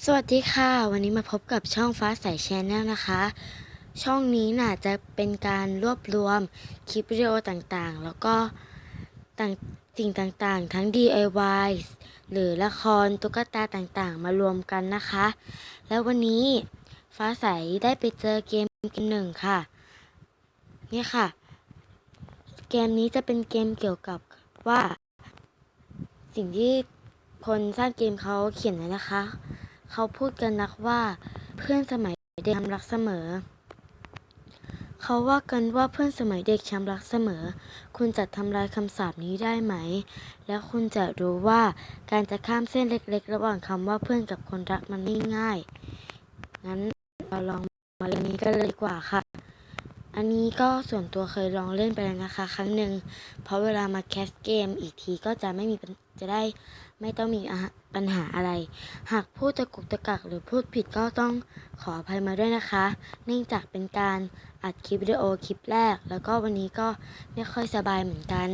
สวัสดีค่ะ วันนี้มาพบกับช่องฟ้าใสแชนแนลนะคะ ช่องนี้น่ะจะเป็นการรวบรวมคลิปวิดีโอต่างๆ แล้วก็ต่างสิ่งต่างๆ ทั้ง DIY หรือละครตุ๊กตาต่างๆ มารวมกันนะคะ แล้ววันนี้ฟ้าใสได้ไปเจอเกมเกมหนึ่งค่ะเนี่ยค่ะ เกมนี้จะเป็นเกมเกี่ยวกับว่า สิ่งที่คนสร้างเกมเขาเขียนไว้นะคะ เขาพูดกันนักว่า เพื่อนสมัยเด็กช้ำรักเสมอ เขาว่ากันว่าเพื่อนสมัยเด็กช้ำรักเสมอ คุณจะทำลายคำสาปนี้ได้ไหม แล้วคุณจะรู้ว่าการจะข้ามเส้นเล็กๆ ระหว่างคำว่าเพื่อนกับคนรักมันไม่ง่าย งั้นเราลองมาเล่นนี้กันเลยดีกว่าค่ะ อันนี้ก็ส่วนตัวเคยลองเล่นไปแล้วนะคะ ครั้งหนึ่ง เพราะเวลามาแคสเกมอีกทีก็จะไม่มีจะได้ ไม่ต้องมีปัญหาอะไร หากพูดตะกุกตะกักหรือพูดผิดก็ต้องขออภัยมาด้วยนะคะ เนื่องจากเป็นการอัดคลิปวิดีโอคลิปแรก แล้วก็วันนี้ก็ไม่ค่อยสบายเหมือนกัน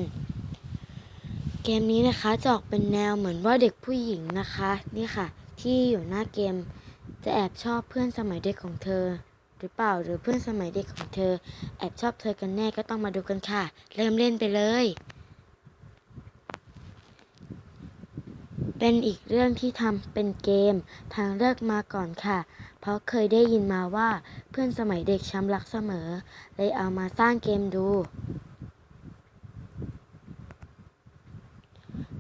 เกมนี้นะคะจะออกเป็นแนวเหมือนว่าเด็กผู้หญิงนะคะ นี่ค่ะ ที่อยู่หน้าเกม จะแอบชอบเพื่อนสมัยเด็กของเธอ หรือเปล่าหรือเพื่อนสมัยเด็กของเธอ แอบชอบเธอกันแน่ก็ต้องมาดูกันค่ะ เริ่มเล่นไปเลย เป็นอีกเรื่องที่ทำเป็นเกมทางเลือกมาก่อนค่ะ เพราะเคยได้ยินมาว่าเพื่อนสมัยเด็กช้ำรักเสมอ เลยเอามาสร้างเกมดู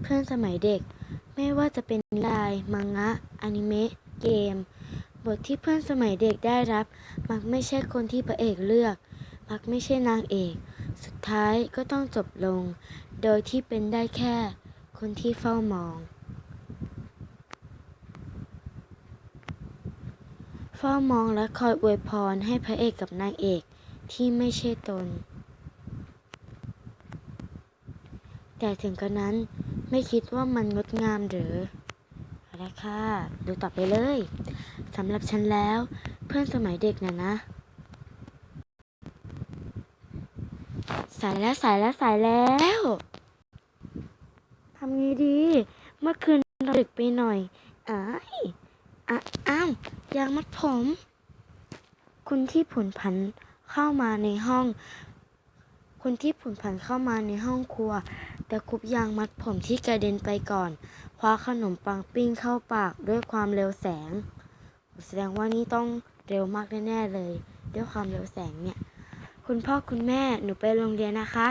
เพื่อนสมัยเด็ก ไม่ว่าจะเป็นนิยายมังงะอนิเมะเกม บทที่เพื่อนสมัยเด็กได้รับ มักไม่ใช่คนที่พระเอกเลือก มักไม่ใช่นางเอก สุดท้ายก็ต้องจบลง โดยที่เป็นได้แค่ คนที่เฝ้ามอง เฝ้ามองและคอยอวยพรให้พระเอกกับนางเอกที่ไม่ใช่ตน แต่ถึงกระนั้นไม่คิดว่ามันงดงามหรือเอาละค่ะ ดูต่อไปเลยสำหรับฉันแล้วเพื่อนสมัยเด็กนะนะ สายแล้วสายแล้วสายแล้วทำไงดี เมื่อคืนเราดึกไปหน่อยอ้าย อ้าว ยางมัดผม คุณที่ผุนผันเข้ามาในห้อง คุณที่ผุนผันเข้ามาในห้องครัว แต่คุบยางมัดผมที่กระเด็นไปก่อน คว้าขนมปังปิ้งเข้าปากด้วยความเร็วแสง แสดงว่านี่ต้องเร็วมากแน่ๆเลย ด้วยความเร็วแสงเนี่ย คุณพ่อคุณแม่หนูไปโรงเรียนนะคะ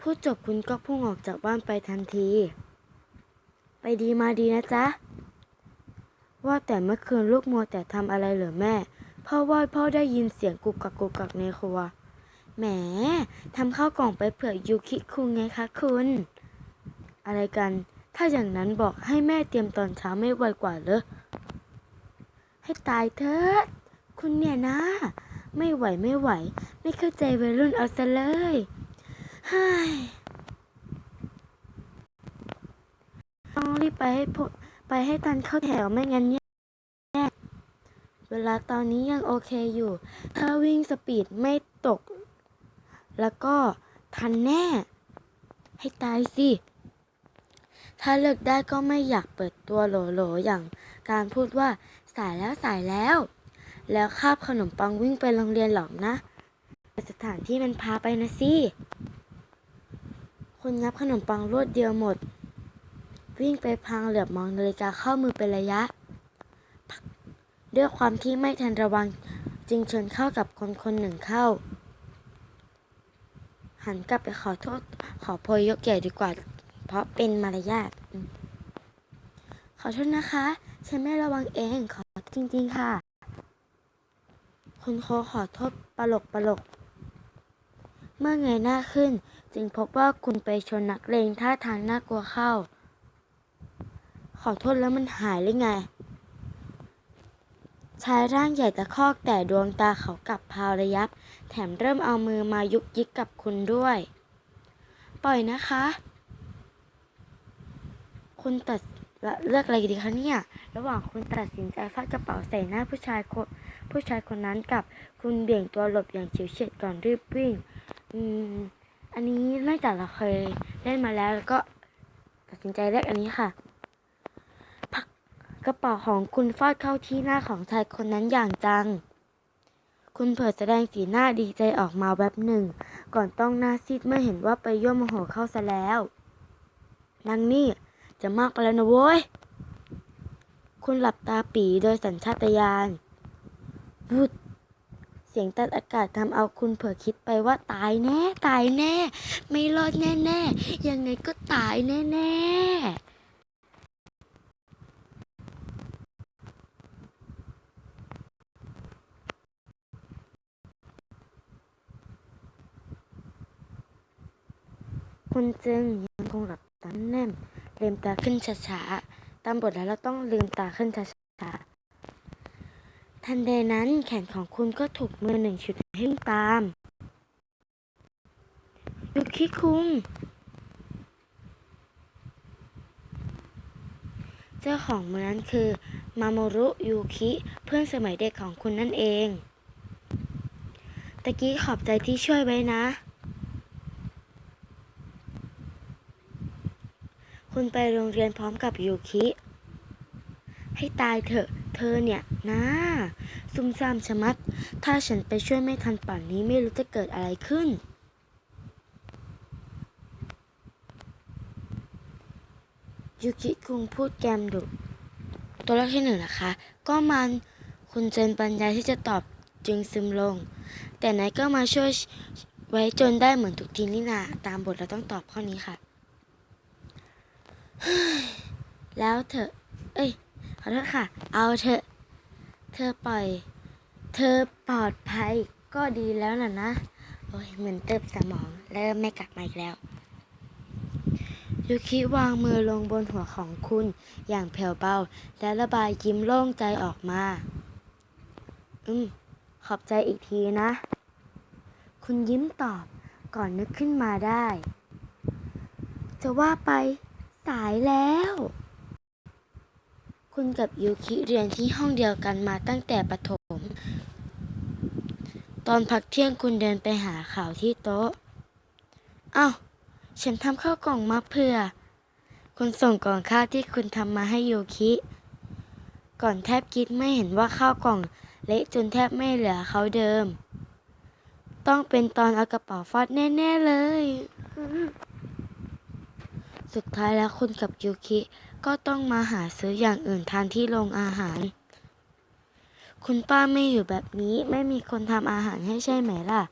พูดจบคุณก็พุ่งออกจากบ้านไปทันที ไปดีมาดีนะจ๊ะ ว่าแต่เมื่อคืนลูกมัวแต่ทำอะไรเหรอแม่ พ่อว่าพ่อได้ยินเสียงกุกกักกุกกักในครัว แหมทำข้าวกล่องไปเผื่อยูคิคุงไงคะคุณ อะไรกัน ถ้าอย่างนั้นบอกให้แม่เตรียมตอนเช้าไม่ไวกว่าเหรอ ให้ตายเถิดคุณเนี่ยนะ ไม่ไหวไม่ไหว ไม่เข้าใจวัยรุ่นเอาซะเลยเฮ้ยต้องรีบไปให้พ ไปให้ทันเข้าแถวไม่งั้นแย่เวลาตอนนี้ยังโอเคอยู่ ถ้าวิ่งสปีดไม่ตก แล้วก็ทันแน่ ให้ตายสิ ถ้าเลิกได้ก็ไม่อยากเปิดตัวโหลๆอย่างการพูดว่าสายแล้วสายแล้ว แล้วคาบขนมปังวิ่งไปโรงเรียนหรอกนะสถานที่มันพาไปนะสิ คุณงับขนมปังรวดเดียวหมด วิ่งไปพังเหลือบมองนาฬิกาเข้ามือเป็นระยะ ด้วยความที่ไม่ทันระวังจึงชนเข้ากับคนคนหนึ่งเข้า หันกลับไปขอโทษขอโพยยกใหญ่ดีกว่า เพราะเป็นมารยาทขอโทษนะคะ ฉันไม่ระวังเองขอจริงๆค่ะคุณโคขอโทษปลกปลก เมื่อเงยหน้าขึ้น จึงพบว่าคุณไปชนนักเลงท่าทางน่ากลัวเข้า ขอโทษแล้วมันหายหรือไง ชายร่างใหญ่ตะคอกแต่ดวงตาเขากลับพาวระยับ แถมเริ่มเอามือมายุกยิกกับคุณด้วย ปล่อยนะคะ คุณตัดเลือกอะไรดีคะเนี่ย ระหว่างคุณตัดสินใจฟาดกระเป๋าใส่หน้าผู้ชายคนผู้ชายคนนั้นกับคุณเบี่ยงตัวหลบอย่างเฉิวเฉียดก่อนรีบวิ่ง อืม อันนี้เนื่องจากเราเคยเล่นมาแล้วแล้วก็ตัดสินใจเลือกอันนี้ค่ะ กระเป๋าของคุณฟาดเข้าที่หน้าของชายคนนั้นอย่างจัง คุณเผิดแสดงสีหน้าดีใจออกมาแวบหนึ่ง ก่อนต้องหน้าซีดเมื่อเห็นว่าไปย่วมโมโหเข้าซะแล้วนางนี่จะมากไปแล้วนะโว้ย คุณหลับตาปีโดยสัญชาตญาณวุดเสียงตัดอากาศทำเอาคุณเผลอคิดไปว่าตายแน่ ตายแน่ ไม่รอดแน่แน่ๆยังไงก็ตายแน่แน่ๆ คุณจึงยังคงหลับตาแน่นลืมตาขึ้นช้าๆ ตามบทแล้วเราต้องลืมตาขึ้นช้าๆ ทันใดนั้นแขนของคุณก็ถูกมือหนึ่งฉุดให้ตามยุคิคุง เจ้าของมือนั้นคือมาโมรุยูคิเพื่อนสมัยเด็กของคุณนั่นเอง ตะกี้ขอบใจที่ช่วยไว้นะ คุณไปโรงเรียนพร้อมกับยูคิ ให้ตายเถอะ เธอเนี่ยนะซุ่มซ่ามชะมัด ถ้าฉันไปช่วยไม่ทันป่านนี้ไม่รู้จะเกิดอะไรขึ้น ยูกิคุงพูดแกมดุตัวเลือกที่หนึ่งนะคะ ก็มันคุณเจนปัญญาที่จะตอบจึงซึมลง แต่นายก็มาช่วยไว้จนได้เหมือนทุกทีนี่นาตามบทเราต้องตอบข้อนี้ค่ะ แล้วเธอ เอ้ย ขอโทษค่ะ เอาเถอเธอปล่อย เธอปลอดภัยก็ดีแล้วน่ะนะ โอ้ย เหมือนเติบสมอง เริ่มไม่กลับมาอีกแล้ว ยูคิวางมือลงบนหัวของคุณอย่างแผ่วเบา และระบายยิ้มโล่งใจออกมา อืม ขอบใจอีกทีนะ คุณยิ้มตอบก่อนนึกขึ้นมาได้ จะว่าไป สายแล้ว คุณกับยูคิเรียนที่ห้องเดียวกันมาตั้งแต่ประถม ตอนพักเที่ยงคุณเดินไปหาข่าวที่โต๊ะอ้าวฉันทำข้าวกล่องมาเพื่อ คุณส่งกล่องข้าวที่คุณทำมาให้ยูคิ ก่อนแทบคิดไม่เห็นว่าข้าวกล่องเละจนแทบไม่เหลือเขาเดิม ต้องเป็นตอนเอากระเป๋าฟาดแน่ ๆ เลย สุดท้ายแล้วคุณกับยูคิ ก็ต้องมาหาซื้ออย่างอื่นทานที่โรงอาหาร คุณป้าไม่อยู่แบบนี้ไม่มีคนทำอาหารให้ใช่ไหมล่ะ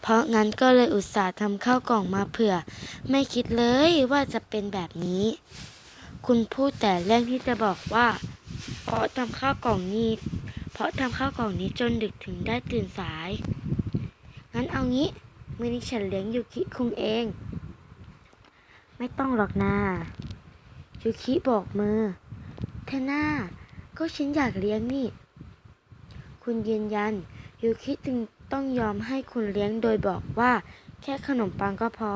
เพราะงั้นก็เลยอุตส่าห์ทำข้าวกล่องมาเผื่อ ไม่คิดเลยว่าจะเป็นแบบนี้ คุณพูดแต่เรื่องที่จะบอกว่า เพราะทำข้าวกล่องนี้ เพราะทำข้าวกล่องนี้จนดึกถึงได้ตื่นสาย งั้นเอางี้มือนี้ฉันเลี้ยงยูคิคุงเอง ไม่ต้องหรอกนายูคิบอกมือเทน่าก็ฉันอยากเลี้ยงนี่ คุณยืนยันยูคิจึงต้องยอมให้คุณเลี้ยงโดยบอกว่าแค่ขนมปังก็พอ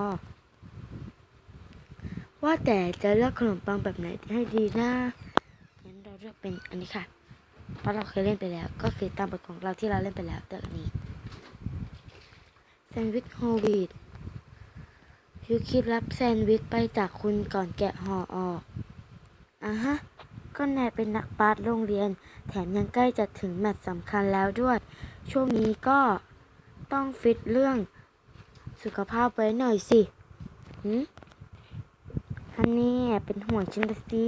ว่าแต่จะเลือกขนมปังแบบไหนให้ดีนะงั้นเราเลือกเป็นอันนี้ค่ะ เพราะเราเคยเล่นไปแล้ว ก็คือตามบทของเราที่เราเล่นไปแล้วเลือกอันนี้แซนด์วิชโฮวีต ยูคิดรับแซนด์วิชไปจากคุณก่อนแกะห่อออกอะฮะ ก็นายเป็นนักบาสโรงเรียน แถมยังใกล้จะถึงแมตช์สำคัญแล้วด้วย ช่วงนี้ก็ต้องฟิตเรื่องสุขภาพไว้หน่อยสิหืมฮันนี่เป็นห่วงฉันนะสิ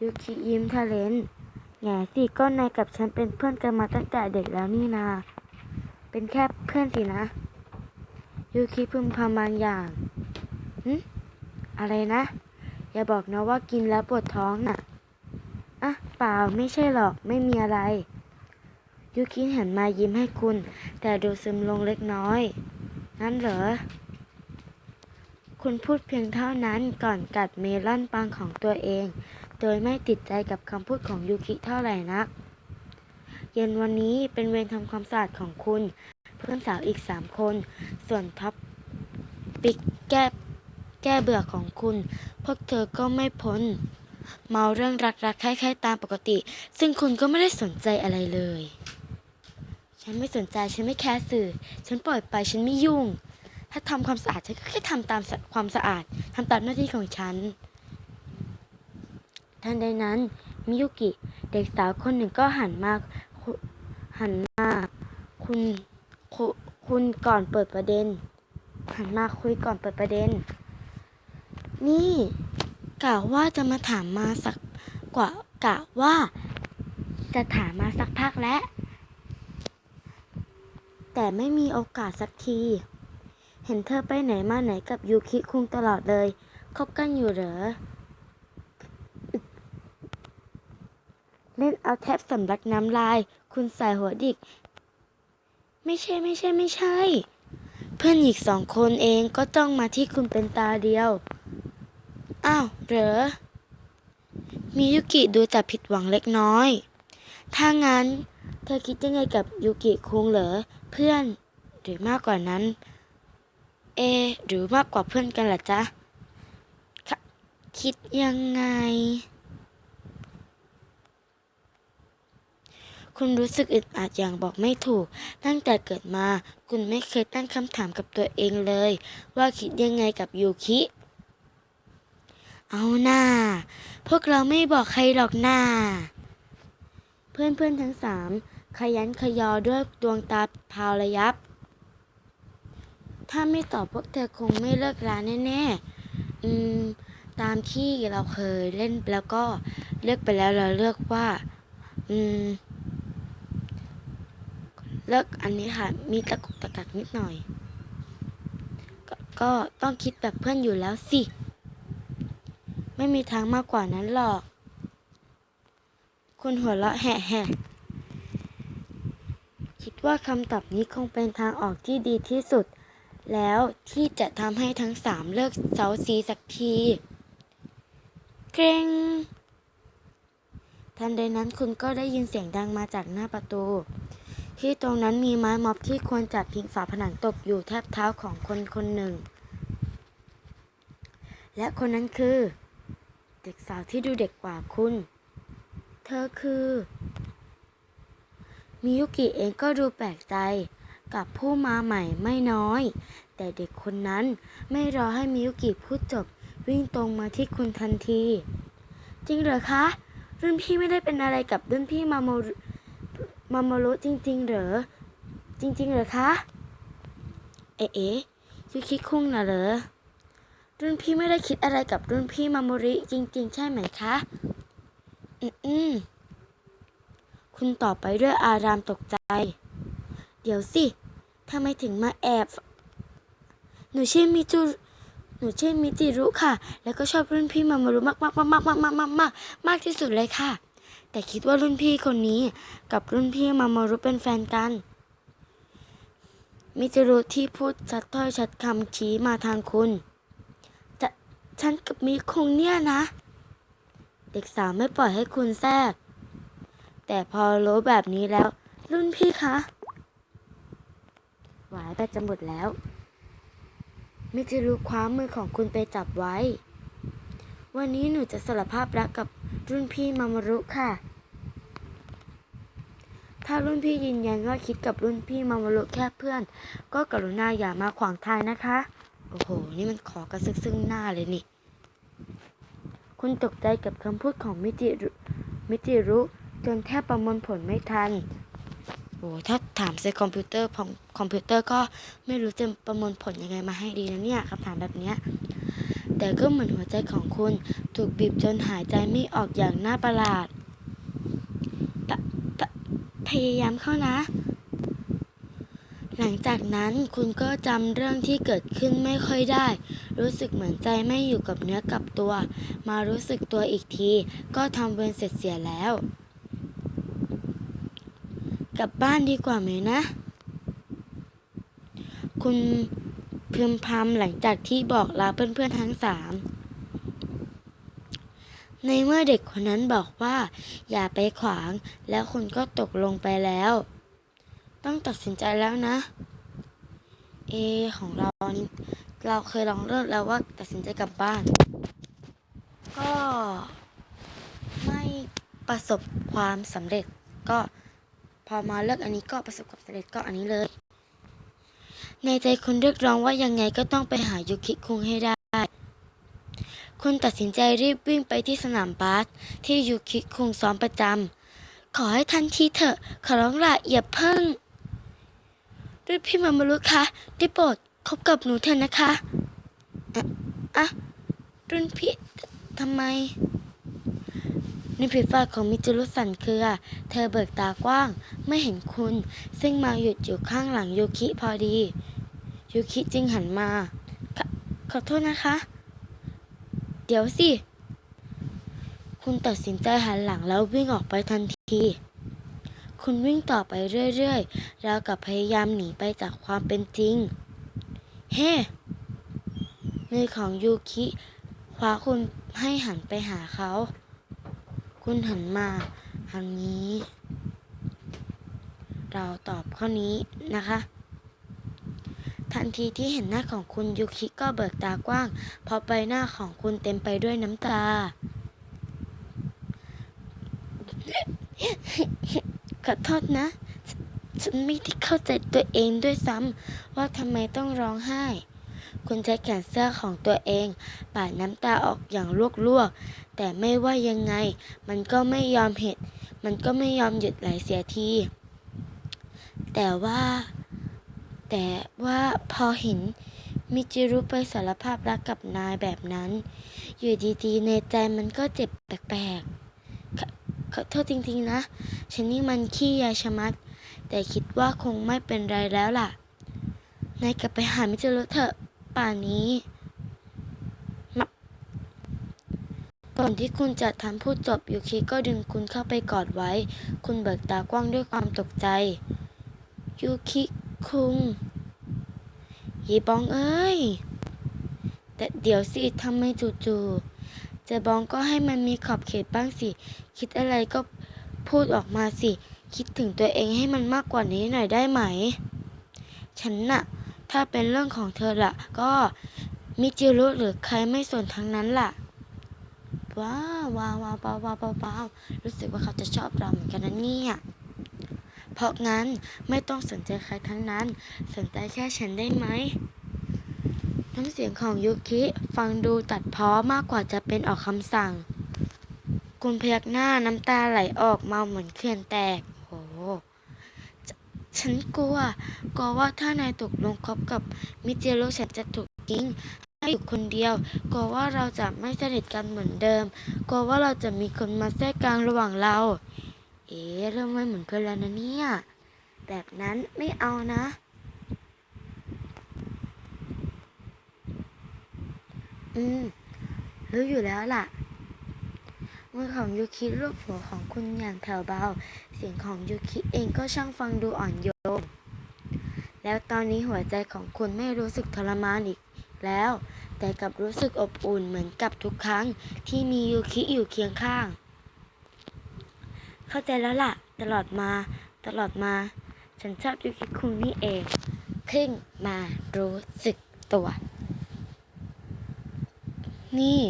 ยูคิยิ้มทะเลนแง่สิก็นายกับฉันเป็นเพื่อนกันมาตั้งแต่เด็กแล้วนี่นา เป็นแค่เพื่อนสินะ ยูคิพึมพำบางอย่างหืมอะไรนะ อย่าบอกนะว่ากินแล้วปวดท้องน่ะ อะ เปล่าไม่ใช่หรอกไม่มีอะไร ยูคิหันมายิ้มให้คุณ แต่ดูซึมลงเล็กน้อย นั่นเหรอ คุณพูดเพียงเท่านั้นก่อนกัดเมลอนปังของตัวเอง โดยไม่ติดใจกับคำพูดของยูคิเท่าไหร่นัก เย็นวันนี้เป็นเวรทำความสะอาดของคุณ เพื่อนสาวอีกสามคน ส่วนท็อปปิกแก้แก้เบื่อของคุณ พวกเธอก็ไม่พ้น เมาเรื่องรักๆคล้ายๆตามปกติ ซึ่งคุณก็ไม่ได้สนใจอะไรเลย ฉันไม่สนใจฉันไม่แคร์สื่อ ฉันปล่อยไปฉันไม่ยุ่ง ถ้าทำความสะอาดฉันก็แค่ทำตามความสะอาดทำตามหน้าที่ของฉันทันใดนั้นมิยุกิ เด็กสาวคนหนึ่งก็หันมาหันมาคุณ คุคุณก่อนเปิดประเด็นหันมาคุยก่อนเปิดประเด็น นี่กะว่าจะมาถามมาสักกว่ากะว่า จะถามมาสักพักแล้วแต่ไม่มีโอกาสสักที เห็นเธอไปไหนมาไหนกับยูคิคุงตลอดเลยคบกันอยู่เหรอ เล่นเอาแทบสำลักน้ำลาย คุณสายหัวดิก ไม่ใช่ไม่ใช่ไม่ใช่ เพื่อนอีกสองคนเองก็จ้องมาที่คุณเป็นตาเดียว อ้าวเหรอมียุกิดูจะผิดหวังเล็กน้อย ถ้างั้น เธอคิดยังไงกับยูกิคุงเหรอ เพื่อนหรือมากกว่านั้น เอ หรือมากกว่าเพื่อนกันล่ะจ๊ะ คิดยังไง คุณรู้สึกอึดอัดอย่างบอกไม่ถูก ตั้งแต่เกิดมา คุณไม่เคยตั้งคำถามกับตัวเองเลย ว่าคิดยังไงกับยูคิ เอาหน้า พวกเราไม่บอกใครหรอกหน้า เพื่อนๆทั้งสามขยันขยอด้วยดวงตาพาวระยับ ถ้าไม่ตอบพวกเธอคงไม่เลิกร้านแน่ๆ อืม ตามที่เราเคยเล่นแล้วก็เลือกไปแล้วเราเลือกว่า อืม เลิกอันนี้ค่ะ มีตะกุกตะกักนิดหน่อยกก็ต้องคิดแบบเพื่อนอยู่แล้วสิ ไม่มีทางมากกว่านั้นหรอก คุณหัวเราะแห่แห่คิดว่าคำตอบนี้คงเป็นทางออกที่ดีที่สุด แล้วที่จะทำให้ทั้งสามเลิกเซาซีสักทีเกรงทันใดนั้นคุณก็ได้ยินเสียงดังมาจากหน้าประตู ที่ตรงนั้นมีไม้ม็อบที่ควรจัดพิงฝาผนังตกอยู่แทบเท้าของคนคนหนึ่ง และคนนั้นคือ เด็กสาวที่ดูเด็กกว่าคุณ เธอคือ มิยุกิเองก็ดูแปลกใจกับผู้มาใหม่ไม่น้อย แต่เด็กคนนั้นไม่รอให้มิยุกิพูดจบวิ่งตรงมาที่คุณทันที จริงเหรอคะ รุ่นพี่ไม่ได้เป็นอะไรกับรุ่นพี่มาโม มาโมรุจริง ๆ เหรอ จริง ๆ เหรอคะ เอ๊ะเอ๊ะยุคิดคุ้งน่ะเหรอ รุ่นพี่ไม่ได้คิดอะไรกับรุ่นพี่มาโมริจริง ๆ ใช่ไหมคะ อืมอืมคุณตอบไปด้วยอารามตกใจ เดี๋ยวสิทำไมถึงมาแอบ หนูชื่อมิจูหนูชื่อมิจิรุค่ะ แล้วก็ชอบรุ่นพี่มามรุมากมากมากมากมากมากมากมากมากที่สุดเลยค่ะ แต่คิดว่ารุ่นพี่คนนี้กับรุ่นพี่มาโมรุเป็นแฟนกันมิจิรุที่พูดชัดถ้อยชัดคำชี้มาทางคุณจะฉันกับมิคงเนี่ยนะ เด็กสาวไม่ปล่อยให้คุณแทรก แต่พอรู้แบบนี้แล้ว รุ่นพี่คะหวายแบตจะหมดแล้ว มิจิรุคว้ามือของคุณไปจับไว้ วันนี้หนูจะสารภาพรักกับรุ่นพี่มามารุค่ะ ถ้ารุ่นพี่ยืนยันว่าคิดกับรุ่นพี่มามารุแค่เพื่อน ก็กรุณาอย่ามาขวางทางนะคะ โอ้โห นี่มันขอกระซึกซึ่งหน้าเลยนี่ คุณตกใจกับคำพูดของมิจิรุมิจิรุจนแทบประมวลผลไม่ทัน โอ้ถ้าถามใส่คอมพิวเตอร์ของคอมพิวเตอร์ก็ไม่รู้จะประมวลผลยังไงมาให้ดีนะเนี่ยคำถามแบบเนี้ย แต่ก็เหมือนหัวใจของคุณถูกบีบจนหายใจไม่ออกอย่างน่าประหลาดปะปะพยายามเข้านะ หลังจากนั้นคุณก็จำเรื่องที่เกิดขึ้นไม่ค่อยได้ รู้สึกเหมือนใจไม่อยู่กับเนื้อกับตัว มารู้สึกตัวอีกที ก็ทำเวรเสร็จเสียแล้ว กลับบ้านดีกว่าไหมนะ คุณ พึมพำหลังจากที่บอกลาเพื่อนๆทั้งสามในเมื่อเด็กคนนั้นบอกว่า อย่าไปขวาง แล้วคุณก็ตกลงไปแล้ว ต้องตัดสินใจแล้วนะ เอ ของเรานี่เราเคยลองเลิกแล้วว่าตัดสินใจกลับบ้าน ก็ไม่ประสบความสำเร็จ ก็พอมาเลิกอันนี้ก็ประสบความสำเร็จก็อันนี้เลย ในใจคุณเรียกร้องว่ายังไงก็ต้องไปหายุคิคุงให้ได้ คุณตัดสินใจรีบวิ่งไปที่สนามบาสที่ยูคิคุงซ้อมประจำขอให้ทันทีเถอะ ขอร้องละอย่าเพิ่งรุ่นพี่มามารุคะได้โปรดคบกับหนูเถอะนะคะอะอะรุ่นพี่ทำไมในผิวฟ้าของมิจิรุสันคือ เธอเบิกตากว้าง ไม่เห็นคุณ ซึ่งมาหยุดอยู่ข้างหลังยูคิพอดี ยูคิจึงหันมาขขอโทษนะคะ เดี๋ยวสิ คุณตัดสินใจหันหลังแล้ววิ่งออกไปทันที คุณวิ่งต่อไปเรื่อยๆ ราวกับพยายามหนีไปจากความเป็นจริง เฮ้ มือของยูคิคว้าคุณให้หันไปหาเขา คุณหันมาหันนี้ เราตอบข้อนี้นะคะ ทันทีที่เห็นหน้าของคุณยูคิก็เบิกตากว้าง เพราะใบหน้าของคุณเต็มไปด้วยน้ำตา ขอโทษนะ ฉันไม่ได้เข้าใจตัวเองด้วยซ้ำว่าทำไมต้องร้องไห้ คุณใช้แขนเสื้อของตัวเองปาดน้ำตาออกอย่างลวกๆ แต่ไม่ว่ายังไง มันก็ไม่ยอมเห็นมันก็ไม่ยอมหยุดไหลเสียที แต่ว่า แต่ว่าพอเห็นมิจิรุไปสารภาพรักกับนายแบบนั้น อยู่ดีๆ ในใจมันก็เจ็บแปลกๆขอขอโทษจริงๆนะ ฉันนี่มันขี้ยาชะมัด แต่คิดว่าคงไม่เป็นไรแล้วล่ะ นายกลับไปหามิจิรุเถอะป่านนี้ก่อนที่คุณจะทำพูดจบยูคิก็ดึงคุณเข้าไปกอดไว้ คุณเบิกตากว้างด้วยความตกใจยูคิ คุงยีบองเอ้ย แต่เดี๋ยวสิทำไมจู่ๆจะบองก็ให้มันมีขอบเขตบ้างสิ คิดอะไรก็พูดออกมาสิ คิดถึงตัวเองให้มันมากกว่านี้หน่อยได้ไหม ฉันน่ะ ถ้าเป็นเรื่องของเธอละก็มิจิรุหรือใครไม่สนทั้งนั้นล่ะว้าวว้าวว้าวว้าวว้าวว้าวว้าวรู้สึกว่าเขาจะชอบเราเหมือนกันนะเนี่ย เพราะงั้นไม่ต้องสนใจใครทั้งนั้น สนใจแค่ฉันได้ไหมน้ำเสียงของยุคิฟังดูตัดเพ้อมากกว่าจะเป็นออกคำสั่ง คุณพยักหน้าน้ำตาไหลออกมาเหมือนเขื่อนแตกโอ้ฉฉันกลัว กลัวว่าถ้านายตกลงคบกับมิเจโรฉันจะถูกทิ้งให้อยู่คนเดียว กลัวว่าเราจะไม่สนิทกันเหมือนเดิม กลัวว่าเราจะมีคนมาแทรกกลางระหว่างเรา เอ๊ะเริ่มไม่เหมือนเพื่อนแล้วนะเนี่ย แบบนั้นไม่เอานะ อืมรู้อยู่แล้วล่ะ มือของยูคิลูบหัวของคุณอย่างแผ่วเบา เสียงของยูคิเองก็ช่างฟังดูอ่อนโยน แล้วตอนนี้หัวใจของคุณไม่รู้สึกทรมานอีกแล้ว แต่กลับรู้สึกอบอุ่นเหมือนกับทุกครั้งที่มียูคิอยู่เคียงข้าง เข้าใจแล้วล่ะ ตลอดมา ตลอดมา ฉันชอบยูคิคุงนี่เองเพิ่งมารู้สึกตัว นี่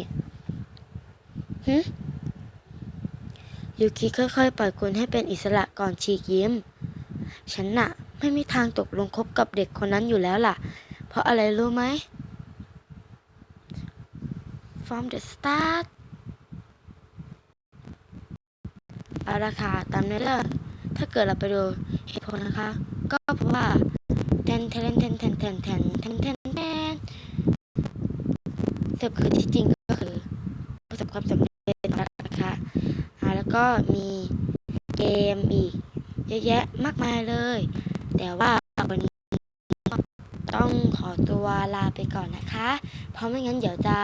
หึยูคิค่อยๆ ปล่อยคุณให้เป็นอิสระก่อนฉีกยิ้ม ฉันน่ะ ไม่มีทางตกลงคบกับเด็กคนนั้นอยู่แล้วล่ะ เพราะอะไรรู้ไหม from the start เอาค่ะตามนี้เลยถ้าเกิดเราไปดูเหตุผลนะคะ ก็เพราะว่าแทนแทนแทนแทนแทนแทนแทนแทนแทนสรุปคือที่จริงก็คือประสบความสำเร็จนะคะอ่าแล้วก็มีเกมอีกเยอะแยะมากมายเลย แต่ว่าวันนี้ต้องขอตัวลาไปก่อนนะคะ เพราะไม่งั้นเดี๋ยวจะ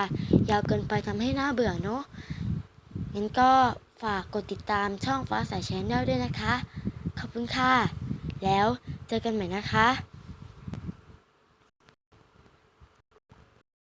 ยาวเกินไปทำให้หน้าเบื่อเนาะงั้นก็ฝากกดติดตามช่องฟ้าสายแชนแนลด้วยนะคะ ขอบคุณค่ะ แล้วเจอกันใหม่นะคะ